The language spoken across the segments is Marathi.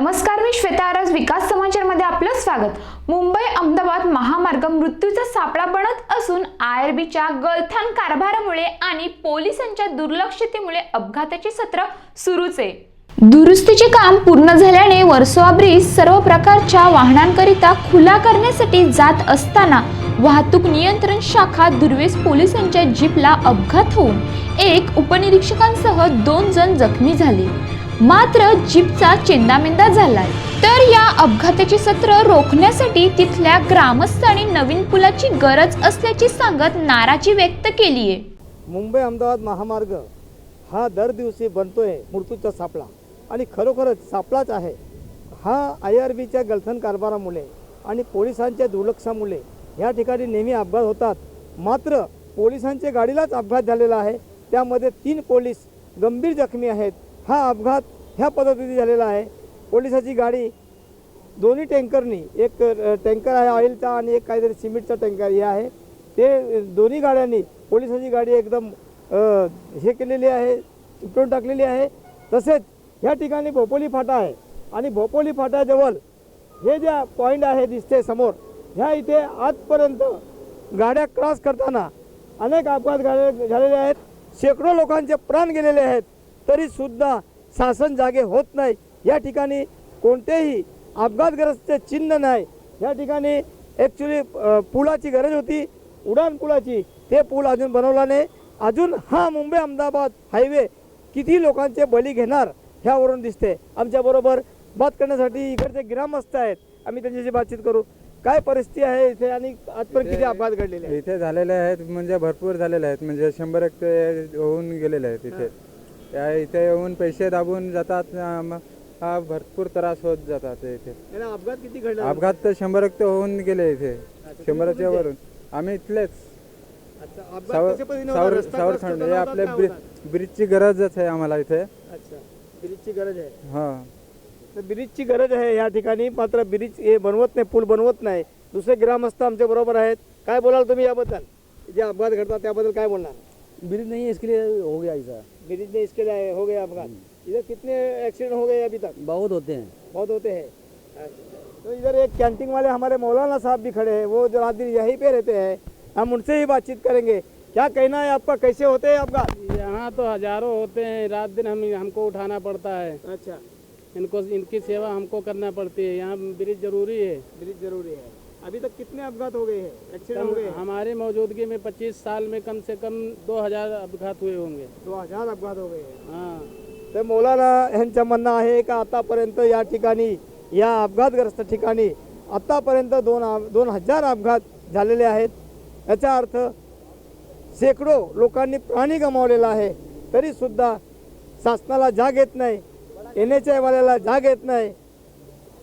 नमस्कार मी श्वेता आरज विकास समाचारमध्ये आपलं स्वागत. मुंबई अहमदाबाद महामार्ग मृत्यूचा सापळा बनत असून आयआरबीच्या गलथान कारभारामुळे आणि पोलिसांच्या दुर्लक्षतेमुळे अपघाताचे सत्र सुरूच आहे. दुरुस्तीचे काम पूर्ण झाल्याने वर्सोवा ब्रिज सर्व प्रकारच्या वाहनांकरिता खुला करण्यासाठी जात असताना वाहतूक नियंत्रण शाखा दुर्वेस पोलिसांच्या जीपला अपघात होऊन एक उपनिरीक्षकांसह दोन जण जखमी झाले. मात्र जीपचा चेंदामेंदा झालाय. तर या अपघाताचे सत्र रोखण्यासाठी तिथल्या ग्रामस्थांनी नवीन पुलाची गरज असल्याची सांगत नाराजी व्यक्त केली आहे मुंबई अहमदाबाद महामार्ग हा दर दिवशी बनतोय मृत्यूचा सापळा. आणि खरोखरच सापळाच आहे. हा आय आर बीच्या गलथन कारभारामुळे आणि पोलिसांच्या दुर्लक्षामुळे या ठिकाणी नेहमी अपघात होतात. मात्र पोलिसांच्या गाडीलाच अपघात झालेला आहे. त्यामध्ये तीन पोलीस गंभीर जखमी आहेत. हा अपघात ह्या पद्धतीने झालेला आहे. पोलिसाची गाडी दोन्ही टँकरनी एक टँकर आहे ऑइलचा आणि एक काहीतरी सिमेंटचा टँकर हे आहे. ते दोन्ही गाड्यांनी पोलिसाची गाडी एकदम हे केलेली आहे चिपटून टाकलेली आहे. तसेच ह्या ठिकाणी भोपोली फाटा आहे आणि भोपोली फाट्याजवळ हे ज्या पॉईंट आहे दिसते समोर ह्या इथे आजपर्यंत गाड्या क्रॉस करताना अनेक अपघात झाले झालेले आहेत. शेकडो लोकांचे प्राण गेलेले आहेत. तरीसुद्धा शासन जागे होत नाही. या ठिकाणी कोणतेही अपघातग्रस्त चिन्ह नाही. या ठिकाणी ॲक्च्युली पुलाची गरज होती. उडान पुलाची. ते पूल अजून बनवला नाही. अजून हा मुंबई अहमदाबाद हायवे किती लोकांचे बळी घेणार ह्यावरून दिसते. आमच्याबरोबर बात करण्यासाठी इकडचे ग्रामस्थ आहेत. आम्ही त्यांच्याशी बातचीत करू. काय परिस्थिती आहे इथे आणि आजपर्यंत किती अपघात घडलेले इथे झालेले आहेत म्हणजे भरपूर झालेले आहेत. म्हणजे शंभर एक होऊन गेलेले आहेत इथे. त्या इथे येऊन पैसे दाबून जातात हा भरपूर त्रास होत जातात इथे. अपघात किती घडले? अपघात तर शंभर एक ते होऊन गेले इथे शंभरच्या? वरून आम्ही इथलेच. अच्छा अपघात सावर कशा पद्धतीने होतात? सावर रस्ता सावर क्रॉस खंड करताना हे आपल्या ब्रि-? ब्रिजची गरजच आहे आम्हाला इथे. अच्छा ब्रिजची गरज आहे. हा. तर ब्रिजची गरज आहे या ठिकाणी मात्र ब्रिज हे बनवत नाही पूल बनवत नाही. दुसरे ग्रामस्थ आमच्या बरोबर आहेत. काय बोलाल तुम्ही याबद्दल? जे अपघात घडतात त्याबद्दल काय बोलणार? ब्रिज नहीं है इसके लिए हो गया ऐसा. ब्रिज में इसके लिए हो गया अपघात इधर कितने एक्सीडेंट हो गए अभी तक? बहुत होते हैं। बहुत होते हैं। तो इधर एक कैंटीन वाले हमारे मौलाना साहब भी खड़े हैं। वो जो रात दिन यहीं पे रहते हैं। हम उनसे ही बातचीत करेंगे। क्या कहना है आपका? कैसे होते हैं आपका यहाँ तो हज़ारों होते हैं। रात दिन हम हमको उठाना पड़ता है। अच्छा। इनको इनकी सेवा हमको करना पड़ती है। यहाँ ब्रिज ज़रूरी है। ब्रिज ज़रूरी है। अभी तक कितने अपघात हो गए हैं? एक्सीडेंट हो गए हैं? हमारे मौजूदगी में 25 साल में कम से कम 2000 अपघात हुए होंगे। दो हजार अपघात हो गए हैं। हाँ। तर मौलाना यांचं म्हणणं आहे का आतापर्यंत या ठिकाणी या अपघातग्रस्त ठिकाणी आतापर्यंत दोन दोन हजार अपघात झालेले आहेत. याचा अर्थ शेकडो लोकांनी प्राणी गमावलेला आहे तरीसुद्धा शासनाला जाग येत नाही एन एच आयवाल्याला जाग येत नाही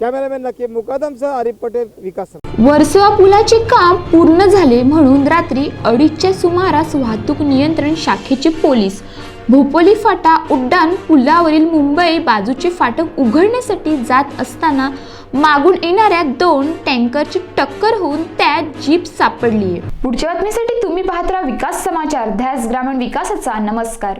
कॅमेरामॅन नक्की मुकादमसह आरिफ पटेल विकास वर्सोवा पुलाचे काम पूर्ण झाले म्हणून रात्री अडीचच्या सुमारास वाहतूक नियंत्रण शाखेचे पोलीस. भोपोली फाटा उड्डाण पुलावरील मुंबई बाजूचे फाटक उघडण्यासाठी जात असताना मागून येणाऱ्या दोन टँकरची टक्कर होऊन त्यात जीप सापडली पुढच्या बातमीसाठी तुम्ही पाहत राहा विकास समाचार. ध्यास ग्रामीण विकासाचा. नमस्कार.